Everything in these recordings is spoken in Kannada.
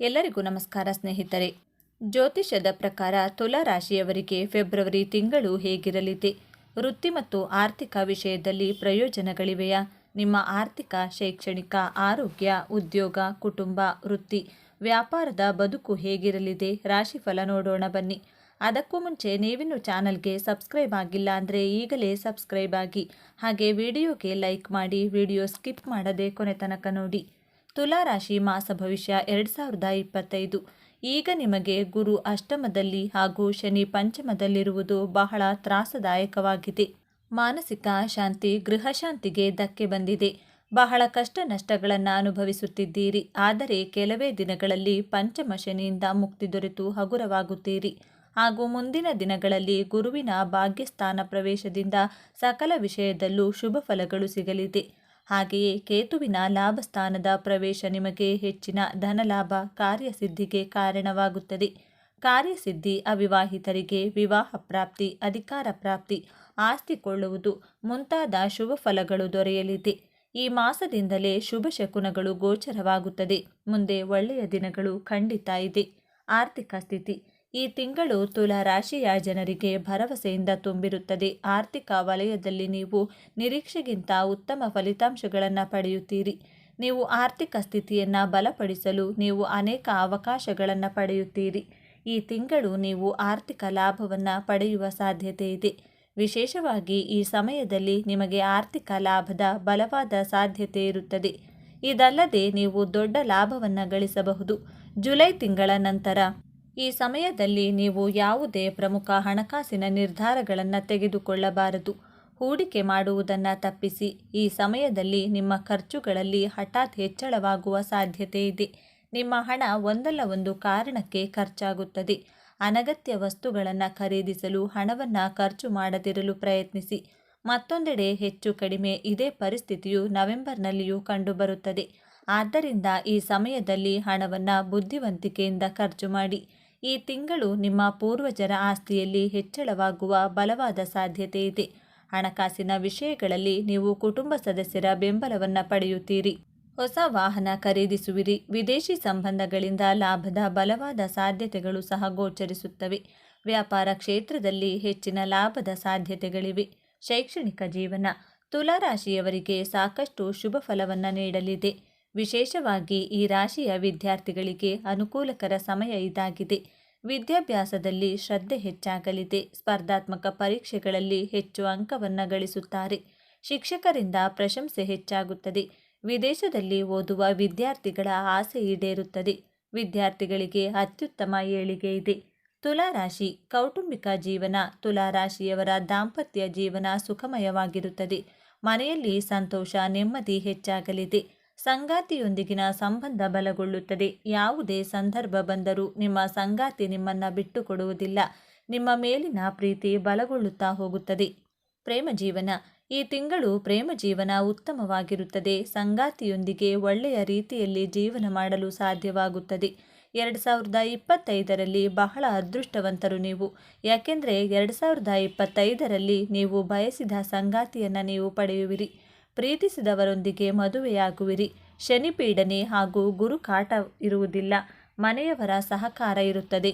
ಎಲ್ಲರಿಗೂ ನಮಸ್ಕಾರ ಸ್ನೇಹಿತರೆ. ಜ್ಯೋತಿಷ್ಯದ ಪ್ರಕಾರ ತುಲಾ ರಾಶಿಯವರಿಗೆ ಫೆಬ್ರವರಿ ತಿಂಗಳು ಹೇಗಿರಲಿದೆ? ವೃತ್ತಿ ಮತ್ತು ಆರ್ಥಿಕ ವಿಷಯದಲ್ಲಿ ಪ್ರಯೋಜನಗಳಿವೆಯಾ? ನಿಮ್ಮ ಆರ್ಥಿಕ, ಶೈಕ್ಷಣಿಕ, ಆರೋಗ್ಯ, ಉದ್ಯೋಗ, ಕುಟುಂಬ, ವೃತ್ತಿ, ವ್ಯಾಪಾರದ ಬದುಕು ಹೇಗಿರಲಿದೆ? ರಾಶಿಫಲ ನೋಡೋಣ ಬನ್ನಿ. ಅದಕ್ಕೂ ಮುಂಚೆ ನೀವಿನ್ನು ಚಾನಲ್ಗೆ ಸಬ್ಸ್ಕ್ರೈಬ್ ಆಗಿಲ್ಲ ಅಂದರೆ ಈಗಲೇ ಸಬ್ಸ್ಕ್ರೈಬ್ ಆಗಿ, ಹಾಗೆ ವಿಡಿಯೋಗೆ ಲೈಕ್ ಮಾಡಿ, ವಿಡಿಯೋ ಸ್ಕಿಪ್ ಮಾಡದೆ ಕೊನೆ ತನಕ ನೋಡಿ. ತುಲಾ ರಾಶಿ ಮಾಸ ಭವಿಷ್ಯ ಎರಡು ಸಾವಿರದ ಇಪ್ಪತ್ತೈದು. ಈಗ ನಿಮಗೆ ಗುರು ಅಷ್ಟಮದಲ್ಲಿ ಹಾಗೂ ಶನಿ ಪಂಚಮದಲ್ಲಿರುವುದು ಬಹಳ ತ್ರಾಸದಾಯಕವಾಗಿದೆ. ಮಾನಸಿಕ ಶಾಂತಿ ಗೃಹಶಾಂತಿಗೆ ಧಕ್ಕೆ ಬಂದಿದೆ. ಬಹಳ ಕಷ್ಟ ನಷ್ಟಗಳನ್ನು ಅನುಭವಿಸುತ್ತಿದ್ದೀರಿ. ಆದರೆ ಕೆಲವೇ ದಿನಗಳಲ್ಲಿ ಪಂಚಮ ಶನಿಯಿಂದ ಮುಕ್ತಿ ದೊರೆತು ಹಗುರವಾಗುತ್ತೀರಿ. ಹಾಗೂ ಮುಂದಿನ ದಿನಗಳಲ್ಲಿ ಗುರುವಿನ ಭಾಗ್ಯಸ್ಥಾನ ಪ್ರವೇಶದಿಂದ ಸಕಲ ವಿಷಯದಲ್ಲೂ ಶುಭ ಫಲಗಳು ಸಿಗಲಿದೆ. ಹಾಗೆಯೇ ಕೇತುವಿನ ಲಾಭಸ್ಥಾನದ ಪ್ರವೇಶ ನಿಮಗೆ ಹೆಚ್ಚಿನ ಧನಲಾಭ ಕಾರ್ಯಸಿದ್ಧಿಗೆ ಕಾರಣವಾಗುತ್ತದೆ. ಕಾರ್ಯಸಿದ್ಧಿ ಅವಿವಾಹಿತರಿಗೆ ವಿವಾಹ ಪ್ರಾಪ್ತಿ, ಅಧಿಕಾರ ಪ್ರಾಪ್ತಿ, ಆಸ್ತಿ ಕೊಳ್ಳುವುದು ಮುಂತಾದ ಶುಭ ಫಲಗಳು ದೊರೆಯಲಿದೆ. ಈ ಮಾಸದಿಂದಲೇ ಶುಭ ಶಕುನಗಳು ಗೋಚರವಾಗುತ್ತದೆ. ಮುಂದೆ ಒಳ್ಳೆಯ ದಿನಗಳು ಖಂಡಿತ ಇದೆ. ಆರ್ಥಿಕ ಸ್ಥಿತಿ ಈ ತಿಂಗಳು ತುಲಾ ರಾಶಿಯ ಜನರಿಗೆ ಭರವಸೆಯಿಂದ ತುಂಬಿರುತ್ತದೆ. ಆರ್ಥಿಕ ವಲಯದಲ್ಲಿ ನೀವು ನಿರೀಕ್ಷೆಗಿಂತ ಉತ್ತಮ ಫಲಿತಾಂಶಗಳನ್ನು ಪಡೆಯುತ್ತೀರಿ. ನೀವು ಆರ್ಥಿಕ ಸ್ಥಿತಿಯನ್ನು ಬಲಪಡಿಸಲು ನೀವು ಅನೇಕ ಅವಕಾಶಗಳನ್ನು ಪಡೆಯುತ್ತೀರಿ. ಈ ತಿಂಗಳು ನೀವು ಆರ್ಥಿಕ ಲಾಭವನ್ನು ಪಡೆಯುವ ಸಾಧ್ಯತೆ ಇದೆ. ವಿಶೇಷವಾಗಿ ಈ ಸಮಯದಲ್ಲಿ ನಿಮಗೆ ಆರ್ಥಿಕ ಲಾಭದ ಬಲವಾದ ಸಾಧ್ಯತೆ ಇರುತ್ತದೆ. ಇದಲ್ಲದೆ ನೀವು ದೊಡ್ಡ ಲಾಭವನ್ನು ಗಳಿಸಬಹುದು. ಜುಲೈ ತಿಂಗಳ ನಂತರ ಈ ಸಮಯದಲ್ಲಿ ನೀವು ಯಾವುದೇ ಪ್ರಮುಖ ಹಣಕಾಸಿನ ನಿರ್ಧಾರಗಳನ್ನು ತೆಗೆದುಕೊಳ್ಳಬಾರದು. ಹೂಡಿಕೆ ಮಾಡುವುದನ್ನು ತಪ್ಪಿಸಿ. ಈ ಸಮಯದಲ್ಲಿ ನಿಮ್ಮ ಖರ್ಚುಗಳಲ್ಲಿ ಹಠಾತ್ ಹೆಚ್ಚಳವಾಗುವ ಸಾಧ್ಯತೆ ಇದೆ. ನಿಮ್ಮ ಹಣ ಒಂದಲ್ಲ ಒಂದು ಕಾರಣಕ್ಕೆ ಖರ್ಚಾಗುತ್ತದೆ. ಅನಗತ್ಯ ವಸ್ತುಗಳನ್ನು ಖರೀದಿಸಲು ಹಣವನ್ನು ಖರ್ಚು ಮಾಡದಿರಲು ಪ್ರಯತ್ನಿಸಿ. ಮತ್ತೊಂದೆಡೆ ಹೆಚ್ಚು ಕಡಿಮೆ ಇದೇ ಪರಿಸ್ಥಿತಿಯು ನವೆಂಬರ್ನಲ್ಲಿಯೂ ಕಂಡುಬರುತ್ತದೆ. ಆದ್ದರಿಂದ ಈ ಸಮಯದಲ್ಲಿ ಹಣವನ್ನು ಬುದ್ಧಿವಂತಿಕೆಯಿಂದ ಖರ್ಚು ಮಾಡಿ. ಈ ತಿಂಗಳು ನಿಮ್ಮ ಪೂರ್ವಜರ ಆಸ್ತಿಯಲ್ಲಿ ಹೆಚ್ಚಳವಾಗುವ ಬಲವಾದ ಸಾಧ್ಯತೆ ಇದೆ. ಹಣಕಾಸಿನ ವಿಷಯಗಳಲ್ಲಿ ನೀವು ಕುಟುಂಬ ಸದಸ್ಯರ ಬೆಂಬಲವನ್ನು ಪಡೆಯುತ್ತೀರಿ. ಹೊಸ ವಾಹನ ಖರೀದಿಸುವಿರಿ. ವಿದೇಶಿ ಸಂಬಂಧಗಳಿಂದ ಲಾಭದ ಬಲವಾದ ಸಾಧ್ಯತೆಗಳು ಸಹ ಗೋಚರಿಸುತ್ತವೆ. ವ್ಯಾಪಾರ ಕ್ಷೇತ್ರದಲ್ಲಿ ಹೆಚ್ಚಿನ ಲಾಭದ ಸಾಧ್ಯತೆಗಳಿವೆ. ಶೈಕ್ಷಣಿಕ ಜೀವನ ತುಲಾರಾಶಿಯವರಿಗೆ ಸಾಕಷ್ಟು ಶುಭ ಫಲವನ್ನು ನೀಡಲಿದೆ. ವಿಶೇಷವಾಗಿ ಈ ರಾಶಿಯ ವಿದ್ಯಾರ್ಥಿಗಳಿಗೆ ಅನುಕೂಲಕರ ಸಮಯ ಇದಾಗಿದೆ. ವಿದ್ಯಾಭ್ಯಾಸದಲ್ಲಿ ಶ್ರದ್ಧೆ ಹೆಚ್ಚಾಗಲಿದೆ. ಸ್ಪರ್ಧಾತ್ಮಕ ಪರೀಕ್ಷೆಗಳಲ್ಲಿ ಹೆಚ್ಚು ಅಂಕವನ್ನು ಗಳಿಸುತ್ತಾರೆ. ಶಿಕ್ಷಕರಿಂದ ಪ್ರಶಂಸೆ ಹೆಚ್ಚಾಗುತ್ತದೆ. ವಿದೇಶದಲ್ಲಿ ಓದುವ ವಿದ್ಯಾರ್ಥಿಗಳ ಆಸೆ ಈಡೇರುತ್ತದೆ. ವಿದ್ಯಾರ್ಥಿಗಳಿಗೆ ಅತ್ಯುತ್ತಮ ಏಳಿಗೆ ಇದೆ. ತುಲಾರಾಶಿ ಕೌಟುಂಬಿಕ ಜೀವನ ತುಲಾರಾಶಿಯವರ ದಾಂಪತ್ಯ ಜೀವನ ಸುಖಮಯವಾಗಿರುತ್ತದೆ. ಮನೆಯಲ್ಲಿ ಸಂತೋಷ, ನೆಮ್ಮದಿ ಹೆಚ್ಚಾಗಲಿದೆ. ಸಂಗಾತಿಯೊಂದಿಗಿನ ಸಂಬಂಧ ಬಲಗೊಳ್ಳುತ್ತದೆ. ಯಾವುದೇ ಸಂದರ್ಭ ಬಂದರೂ ನಿಮ್ಮ ಸಂಗಾತಿ ನಿಮ್ಮನ್ನು ಬಿಟ್ಟುಕೊಡುವುದಿಲ್ಲ. ನಿಮ್ಮ ಮೇಲಿನ ಪ್ರೀತಿ ಬಲಗೊಳ್ಳುತ್ತಾ ಹೋಗುತ್ತದೆ. ಪ್ರೇಮ ಜೀವನ. ಈ ತಿಂಗಳು ಪ್ರೇಮ ಜೀವನ ಉತ್ತಮವಾಗಿರುತ್ತದೆ. ಸಂಗಾತಿಯೊಂದಿಗೆ ಒಳ್ಳೆಯ ರೀತಿಯಲ್ಲಿ ಜೀವನ ಮಾಡಲು ಸಾಧ್ಯವಾಗುತ್ತದೆ. ಎರಡು ಸಾವಿರದ ಇಪ್ಪತ್ತೈದರಲ್ಲಿ ಬಹಳ ಅದೃಷ್ಟವಂತರು ನೀವು. ಯಾಕೆಂದರೆ ಎರಡು ಸಾವಿರದ ಇಪ್ಪತ್ತೈದರಲ್ಲಿ ನೀವು ಬಯಸಿದ ಸಂಗಾತಿಯನ್ನು ನೀವು ಪಡೆಯುವಿರಿ. ಪ್ರೀತಿಸಿದವರೊಂದಿಗೆ ಮದುವೆಯಾಗುವಿರಿ. ಶನಿ ಪೀಡನೆ ಹಾಗೂ ಗುರು ಕಾಟ ಇರುವುದಿಲ್ಲ. ಮನೆಯವರ ಸಹಕಾರ ಇರುತ್ತದೆ.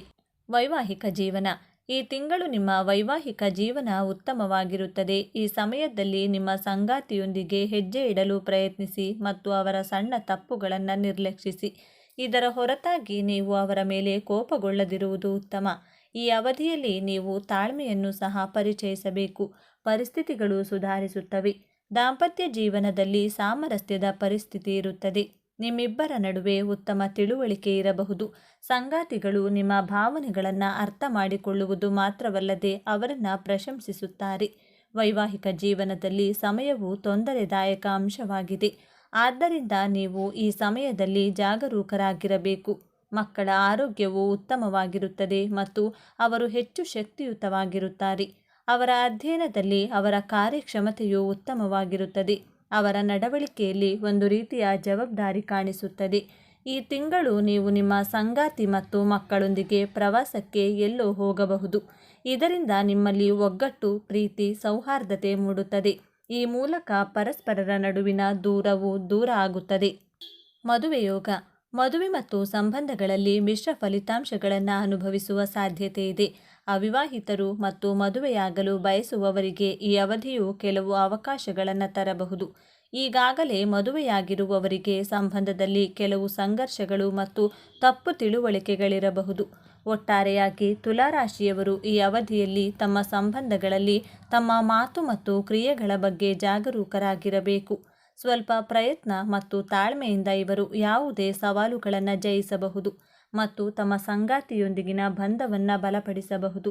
ವೈವಾಹಿಕ ಜೀವನ. ಈ ತಿಂಗಳು ನಿಮ್ಮ ವೈವಾಹಿಕ ಜೀವನ ಉತ್ತಮವಾಗಿರುತ್ತದೆ. ಈ ಸಮಯದಲ್ಲಿ ನಿಮ್ಮ ಸಂಗಾತಿಯೊಂದಿಗೆ ಹೆಜ್ಜೆ ಇಡಲು ಪ್ರಯತ್ನಿಸಿ ಮತ್ತು ಅವರ ಸಣ್ಣ ತಪ್ಪುಗಳನ್ನು ನಿರ್ಲಕ್ಷಿಸಿ. ಇದರ ಹೊರತಾಗಿ ನೀವು ಅವರ ಮೇಲೆ ಕೋಪಗೊಳ್ಳದಿರುವುದು ಉತ್ತಮ. ಈ ಅವಧಿಯಲ್ಲಿ ನೀವು ತಾಳ್ಮೆಯನ್ನು ಸಹ ಪರಿಚಯಿಸಬೇಕು. ಪರಿಸ್ಥಿತಿಗಳು ಸುಧಾರಿಸುತ್ತವೆ. ದಾಂಪತ್ಯ ಜೀವನದಲ್ಲಿ ಸಾಮರಸ್ಯದ ಪರಿಸ್ಥಿತಿ ಇರುತ್ತದೆ. ನಿಮ್ಮಿಬ್ಬರ ನಡುವೆ ಉತ್ತಮ ತಿಳುವಳಿಕೆ ಇರಬಹುದು. ಸಂಗಾತಿಗಳು ನಿಮ್ಮ ಭಾವನೆಗಳನ್ನು ಅರ್ಥ ಮಾಡಿಕೊಳ್ಳುವುದು ಮಾತ್ರವಲ್ಲದೆ ಅವರನ್ನು ಪ್ರಶಂಸಿಸುತ್ತಾರೆ. ವೈವಾಹಿಕ ಜೀವನದಲ್ಲಿ ಸಮಯವು ತೊಂದರೆದಾಯಕ ಅಂಶವಾಗಿದೆ. ಆದ್ದರಿಂದ ನೀವು ಈ ಸಮಯದಲ್ಲಿ ಜಾಗರೂಕರಾಗಿರಬೇಕು. ಮಕ್ಕಳ ಆರೋಗ್ಯವು ಉತ್ತಮವಾಗಿರುತ್ತದೆ ಮತ್ತು ಅವರು ಹೆಚ್ಚು ಶಕ್ತಿಯುತವಾಗಿರುತ್ತಾರೆ. ಅವರ ಅಧ್ಯಯನದಲ್ಲಿ ಅವರ ಕಾರ್ಯಕ್ಷಮತೆಯು ಉತ್ತಮವಾಗಿರುತ್ತದೆ. ಅವರ ನಡವಳಿಕೆಯಲ್ಲಿ ಒಂದು ರೀತಿಯ ಜವಾಬ್ದಾರಿ ಕಾಣಿಸುತ್ತದೆ. ಈ ತಿಂಗಳು ನೀವು ನಿಮ್ಮ ಸಂಗಾತಿ ಮತ್ತು ಮಕ್ಕಳೊಂದಿಗೆ ಪ್ರವಾಸಕ್ಕೆ ಎಲ್ಲೋ ಹೋಗಬಹುದು. ಇದರಿಂದ ನಿಮ್ಮಲ್ಲಿ ಒಗ್ಗಟ್ಟು, ಪ್ರೀತಿ, ಸೌಹಾರ್ದತೆ ಮೂಡುತ್ತದೆ. ಈ ಮೂಲಕ ಪರಸ್ಪರರ ನಡುವಿನ ದೂರವು ದೂರ ಆಗುತ್ತದೆ. ಮದುವೆ ಯೋಗ. ಮದುವೆ ಮತ್ತು ಸಂಬಂಧಗಳಲ್ಲಿ ಮಿಶ್ರ ಫಲಿತಾಂಶಗಳನ್ನು ಅನುಭವಿಸುವ ಸಾಧ್ಯತೆ ಇದೆ. ಅವಿವಾಹಿತರು ಮತ್ತು ಮದುವೆಯಾಗಲು ಬಯಸುವವರಿಗೆ ಈ ಅವಧಿಯು ಕೆಲವು ಅವಕಾಶಗಳನ್ನು ತರಬಹುದು. ಈಗಾಗಲೇ ಮದುವೆಯಾಗಿರುವವರಿಗೆ ಸಂಬಂಧದಲ್ಲಿ ಕೆಲವು ಸಂಘರ್ಷಗಳು ಮತ್ತು ತಪ್ಪು ತಿಳುವಳಿಕೆಗಳಿರಬಹುದು. ಒಟ್ಟಾರೆಯಾಗಿ ತುಲಾರಾಶಿಯವರು ಈ ಅವಧಿಯಲ್ಲಿ ತಮ್ಮ ಸಂಬಂಧಗಳಲ್ಲಿ ತಮ್ಮ ಮಾತು ಮತ್ತು ಕ್ರಿಯೆಗಳ ಬಗ್ಗೆ ಜಾಗರೂಕರಾಗಿರಬೇಕು. ಸ್ವಲ್ಪ ಪ್ರಯತ್ನ ಮತ್ತು ತಾಳ್ಮೆಯಿಂದ ಇವರು ಯಾವುದೇ ಸವಾಲುಗಳನ್ನು ಜಯಿಸಬಹುದು. ಮತ್ತು ತಮ್ಮ ಸಂಗಾತಿಯೊಂದಿಗಿನ ಬಂಧವನ್ನು ಬಲಪಡಿಸಬಹುದು.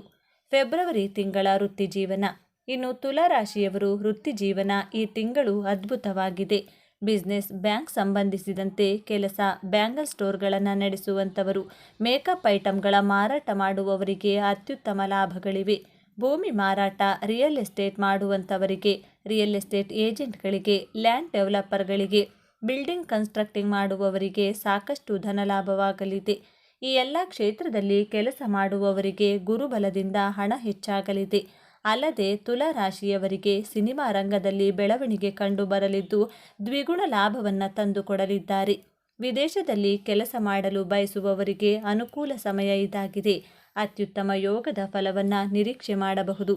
ಫೆಬ್ರವರಿ ತಿಂಗಳ ವೃತ್ತಿಜೀವನ ಇನ್ನು ತುಲಾರಾಶಿಯವರು ವೃತ್ತಿಜೀವನ ಈ ತಿಂಗಳು ಅದ್ಭುತವಾಗಿದೆ. ಬಿಸ್ನೆಸ್, ಬ್ಯಾಂಕ್ ಸಂಬಂಧಿಸಿದಂತೆ ಕೆಲಸ, ಬ್ಯಾಂಗಲ್ ಸ್ಟೋರ್ಗಳನ್ನು ನಡೆಸುವಂಥವರು, ಮೇಕಪ್ ಐಟಮ್ಗಳ ಮಾರಾಟ ಮಾಡುವವರಿಗೆ ಅತ್ಯುತ್ತಮ ಲಾಭಗಳಿವೆ. ಭೂಮಿ ಮಾರಾಟ, ರಿಯಲ್ ಎಸ್ಟೇಟ್ ಮಾಡುವಂಥವರಿಗೆ, ರಿಯಲ್ ಎಸ್ಟೇಟ್ ಏಜೆಂಟ್ಗಳಿಗೆ, ಲ್ಯಾಂಡ್ ಡೆವಲಪರ್ಗಳಿಗೆ ಬಿಲ್ಡಿಂಗ್ ಕನ್ಸ್ಟ್ರಕ್ಟಿಂಗ್ ಮಾಡುವವರಿಗೆ ಸಾಕಷ್ಟು ಧನಲಾಭವಾಗಲಿದೆ. ಈ ಎಲ್ಲ ಕ್ಷೇತ್ರದಲ್ಲಿ ಕೆಲಸ ಮಾಡುವವರಿಗೆ ಗುರುಬಲದಿಂದ ಹಣ ಹೆಚ್ಚಾಗಲಿದೆ. ಅಲ್ಲದೆ ತುಲಾ ರಾಶಿಯವರಿಗೆ ಸಿನಿಮಾ ರಂಗದಲ್ಲಿ ಬೆಳವಣಿಗೆ ಕಂಡು ಬರಲಿದ್ದು ದ್ವಿಗುಣ ಲಾಭವನ್ನು ತಂದುಕೊಡಲಿದ್ದಾರೆ. ವಿದೇಶದಲ್ಲಿ ಕೆಲಸ ಮಾಡಲು ಬಯಸುವವರಿಗೆ ಅನುಕೂಲ ಸಮಯ ಇದಾಗಿದೆ. ಅತ್ಯುತ್ತಮ ಯೋಗದ ಫಲವನ್ನು ನಿರೀಕ್ಷೆ ಮಾಡಬಹುದು.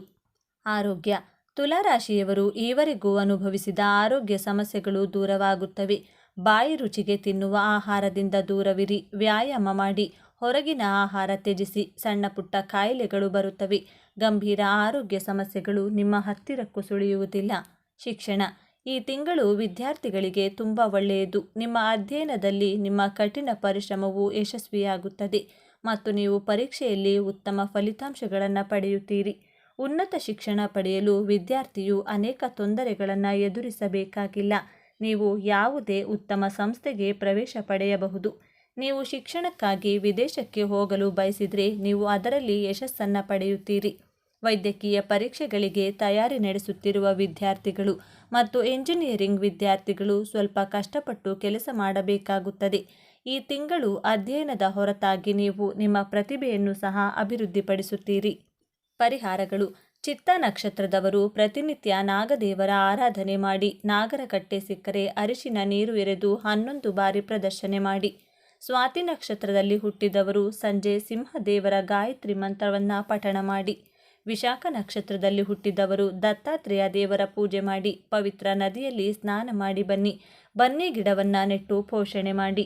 ಆರೋಗ್ಯ. ತುಲಾರಾಶಿಯವರು ಈವರೆಗೂ ಅನುಭವಿಸಿದ ಆರೋಗ್ಯ ಸಮಸ್ಯೆಗಳು ದೂರವಾಗುತ್ತವೆ. ಬಾಯಿ ರುಚಿಗೆ ತಿನ್ನುವ ಆಹಾರದಿಂದ ದೂರವಿರಿ. ವ್ಯಾಯಾಮ ಮಾಡಿ. ಹೊರಗಿನ ಆಹಾರ ತ್ಯಜಿಸಿ. ಸಣ್ಣ ಪುಟ್ಟ ಕಾಯಿಲೆಗಳು ಬರುತ್ತವೆ. ಗಂಭೀರ ಆರೋಗ್ಯ ಸಮಸ್ಯೆಗಳು ನಿಮ್ಮ ಹತ್ತಿರಕ್ಕೂ ಸುಳಿಯುವುದಿಲ್ಲ. ಶಿಕ್ಷಣ. ಈ ತಿಂಗಳು ವಿದ್ಯಾರ್ಥಿಗಳಿಗೆ ತುಂಬ ಒಳ್ಳೆಯದು. ನಿಮ್ಮ ಅಧ್ಯಯನದಲ್ಲಿ ನಿಮ್ಮ ಕಠಿಣ ಪರಿಶ್ರಮವು ಯಶಸ್ವಿಯಾಗುತ್ತದೆ. ಮತ್ತು ನೀವು ಪರೀಕ್ಷೆಯಲ್ಲಿ ಉತ್ತಮ ಫಲಿತಾಂಶಗಳನ್ನು ಪಡೆಯುತ್ತೀರಿ. ಉನ್ನತ ಶಿಕ್ಷಣ ಪಡೆಯಲು ವಿದ್ಯಾರ್ಥಿಯು ಅನೇಕ ತೊಂದರೆಗಳನ್ನು ಎದುರಿಸಬೇಕಾಗಿಲ್ಲ. ನೀವು ಯಾವುದೇ ಉತ್ತಮ ಸಂಸ್ಥೆಗೆ ಪ್ರವೇಶ ಪಡೆಯಬಹುದು. ನೀವು ಶಿಕ್ಷಣಕ್ಕಾಗಿ ವಿದೇಶಕ್ಕೆ ಹೋಗಲು ಬಯಸಿದರೆ ನೀವು ಅದರಲ್ಲಿ ಯಶಸ್ಸನ್ನು ಪಡೆಯುತ್ತೀರಿ. ವೈದ್ಯಕೀಯ ಪರೀಕ್ಷೆಗಳಿಗೆ ತಯಾರಿ ನಡೆಸುತ್ತಿರುವ ವಿದ್ಯಾರ್ಥಿಗಳು ಮತ್ತು ಎಂಜಿನಿಯರಿಂಗ್ ವಿದ್ಯಾರ್ಥಿಗಳು ಸ್ವಲ್ಪ ಕಷ್ಟಪಟ್ಟು ಕೆಲಸ ಮಾಡಬೇಕಾಗುತ್ತದೆ. ಈ ತಿಂಗಳು ಅಧ್ಯಯನದ ಹೊರತಾಗಿ ನೀವು ನಿಮ್ಮ ಪ್ರತಿಭೆಯನ್ನು ಸಹ ಅಭಿವೃದ್ಧಿಪಡಿಸುತ್ತೀರಿ. ಪರಿಹಾರಗಳು. ಚಿತ್ತ ನಕ್ಷತ್ರದವರು ಪ್ರತಿನಿತ್ಯ ನಾಗದೇವರ ಆರಾಧನೆ ಮಾಡಿ ನಾಗರಕಟ್ಟೆ ಸಿಕ್ಕರೆ ಅರಿಶಿನ ನೀರು ಎರೆದು ಹನ್ನೊಂದು ಬಾರಿ ಪ್ರದರ್ಶನೆ ಮಾಡಿ. ಸ್ವಾತಿ ನಕ್ಷತ್ರದಲ್ಲಿ ಹುಟ್ಟಿದವರು ಸಂಜೆ ಸಿಂಹದೇವರ ಗಾಯತ್ರಿ ಮಂತ್ರವನ್ನು ಪಠಣ ಮಾಡಿ. ವಿಶಾಖ ನಕ್ಷತ್ರದಲ್ಲಿ ಹುಟ್ಟಿದವರು ದತ್ತಾತ್ರೇಯ ದೇವರ ಪೂಜೆ ಮಾಡಿ, ಪವಿತ್ರ ನದಿಯಲ್ಲಿ ಸ್ನಾನ ಮಾಡಿ ಬನ್ನಿ ಬನ್ನಿ ಗಿಡವನ್ನು ನೆಟ್ಟು ಪೋಷಣೆ ಮಾಡಿ.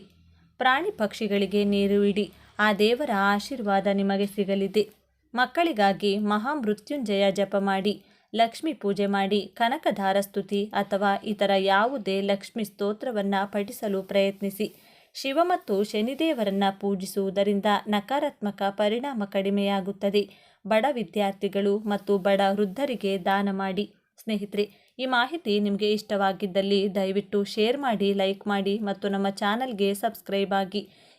ಪ್ರಾಣಿ ಪಕ್ಷಿಗಳಿಗೆ ನೀರು ಇಡಿ, ಆ ದೇವರ ಆಶೀರ್ವಾದ ನಿಮಗೆ ಸಿಗಲಿದೆ. ಮಕ್ಕಳಿಗಾಗಿ ಮಹಾಮೃತ್ಯುಂಜಯ ಜಪ ಮಾಡಿ, ಲಕ್ಷ್ಮಿ ಪೂಜೆ ಮಾಡಿ, ಕನಕಧಾರ ಸ್ತುತಿ ಅಥವಾ ಇತರ ಯಾವುದೇ ಲಕ್ಷ್ಮಿ ಸ್ತೋತ್ರವನ್ನು ಪಠಿಸಲು ಪ್ರಯತ್ನಿಸಿ. ಶಿವ ಮತ್ತು ಶನಿದೇವರನ್ನ ಪೂಜಿಸುವುದರಿಂದ ನಕಾರಾತ್ಮಕ ಪರಿಣಾಮ ಕಡಿಮೆಯಾಗುತ್ತದೆ. ಬಡ ವಿದ್ಯಾರ್ಥಿಗಳು ಮತ್ತು ಬಡ ವೃದ್ಧರಿಗೆ ದಾನ ಮಾಡಿ. ಸ್ನೇಹಿತರೆ, ಈ ಮಾಹಿತಿ ನಿಮಗೆ ಇಷ್ಟವಾಗಿದ್ದಲ್ಲಿ ದಯವಿಟ್ಟು ಶೇರ್ ಮಾಡಿ, ಲೈಕ್ ಮಾಡಿ ಮತ್ತು ನಮ್ಮ ಚಾನಲ್ಗೆ ಸಬ್ಸ್ಕ್ರೈಬ್ ಆಗಿ.